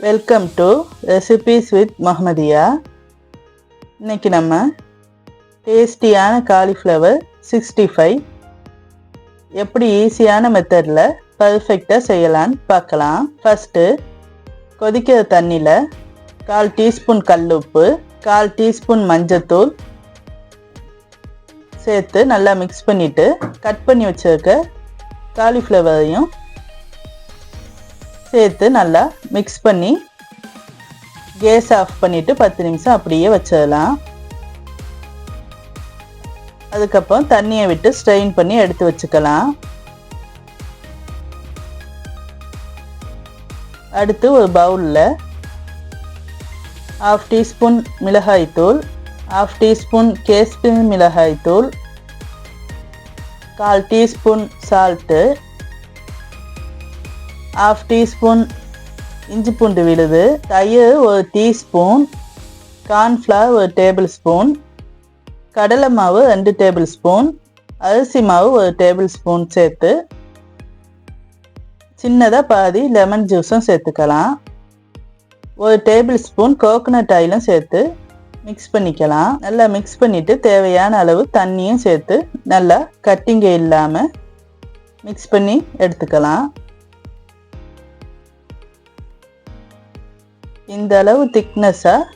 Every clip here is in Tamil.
Welcome to recipes with Mahamadiya இன்னைக்கு நம்ம டேஸ்டியான காலிஃப்ளவர் சிக்ஸ்டி ஃபைவ் எப்படி ஈஸியான மெத்தடில் பர்ஃபெக்டாக செய்யலான்னு பார்க்கலாம். ஃபஸ்ட்டு கொதிக்கிற தண்ணியில் கால் டீஸ்பூன் கல்லுப்பு கால் டீஸ்பூன் மஞ்சத்தூள் சேர்த்து நல்லா மிக்ஸ் பண்ணிவிட்டு கட் பண்ணி வச்சிருக்க காலிஃப்ளவரையும் சேர்த்து நல்லா மிக்ஸ் பண்ணி கேஸ் ஆஃப் பண்ணிவிட்டு பத்து நிமிஷம் அப்படியே வச்சிடலாம். அதுக்கப்புறம் தண்ணியை விட்டு ஸ்ட்ரெயின் பண்ணி எடுத்து வச்சுக்கலாம். அடுத்து ஒரு பவுலில் ஹாஃப் டீஸ்பூன் மிளகாய்த்தூள் ஹாஃப் டீஸ்பூன் கேஸ்பின் மிளகாய்த்தூள் கால் டீஸ்பூன் சால்ட்டு ஹாஃப் டீஸ்பூன் இஞ்சி பூண்டு விழுது. தயிர் ஒரு டீஸ்பூன். கார்ன்ஃப்ளவர் ஒரு டேபிள் ஸ்பூன் கடலை மாவு ரெண்டு டேபிள் ஸ்பூன் அரிசி மாவு ஒரு டேபிள் ஸ்பூன் சேர்த்து. சின்னதாக பாதி லெமன் ஜூஸும் சேர்த்துக்கலாம். ஒரு டேபிள் ஸ்பூன் கோகோனட் ஆயிலும் சேர்த்து மிக்ஸ் பண்ணிக்கலாம். நல்லா மிக்ஸ் பண்ணிவிட்டு தேவையான அளவு தண்ணியும் சேர்த்து நல்லா கட்டிங்க இல்லாமல் மிக்ஸ் பண்ணி எடுத்துக்கலாம். இந்த அளவு திக்னஸாக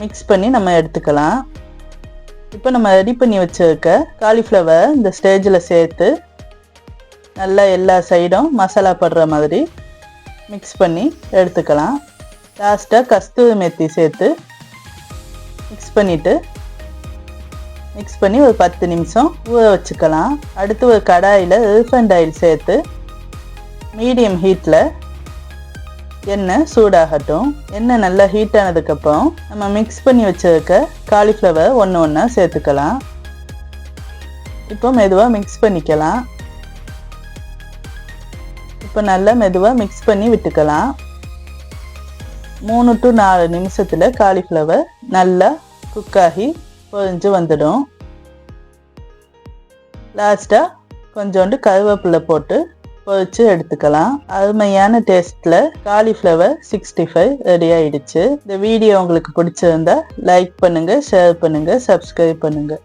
மிக்ஸ் பண்ணி நம்ம எடுத்துக்கலாம். இப்போ நம்ம ரெடி பண்ணி வச்சுருக்க காலிஃப்ளவர் இந்த ஸ்டேஜில் சேர்த்து நல்லா எல்லா சைடும் மசாலா படுற மாதிரி மிக்ஸ் பண்ணி எடுத்துக்கலாம். லாஸ்ட்டாக கஸ்தூரி மெத்தி சேர்த்து மிக்ஸ் பண்ணிவிட்டு மிக்ஸ் பண்ணி ஒரு பத்து நிமிஷம் ஊற வச்சுக்கலாம். அடுத்து ஒரு கடாயில் ரீஃபண்ட் ஆயில் சேர்த்து மீடியம் ஹீட்டில் எண்ணெய் சூடாகட்டும். எண்ணெய் நல்லா ஹீட் ஆனதுக்கப்புறம் நம்ம மிக்ஸ் பண்ணி வச்சிருக்க காலிஃப்ளவர் ஒன்று ஒன்றா சேர்த்துக்கலாம். இப்போ மெதுவாக மிக்ஸ் பண்ணிக்கலாம். இப்போ நல்லா மெதுவாக மிக்ஸ் பண்ணி விட்டுக்கலாம். மூணு டு நாலு நிமிஷத்தில் காலிஃப்ளவர் நல்லா குக் ஆகி பொரிஞ்சு வந்துடும். லாஸ்ட்டாக கொஞ்சோண்டு கருவேப்பிலை போட்டு பொரிச்சு எடுத்துக்கலாம். அருமையான டேஸ்ட்டில் காலிஃப்ளவர் சிக்ஸ்டி ஃபைவ் ரெடி ஆயிடுச்சு. இந்த வீடியோ உங்களுக்கு பிடிச்சிருந்தா லைக் பண்ணுங்கள் ஷேர் பண்ணுங்கள் சப்ஸ்கிரைப் பண்ணுங்கள்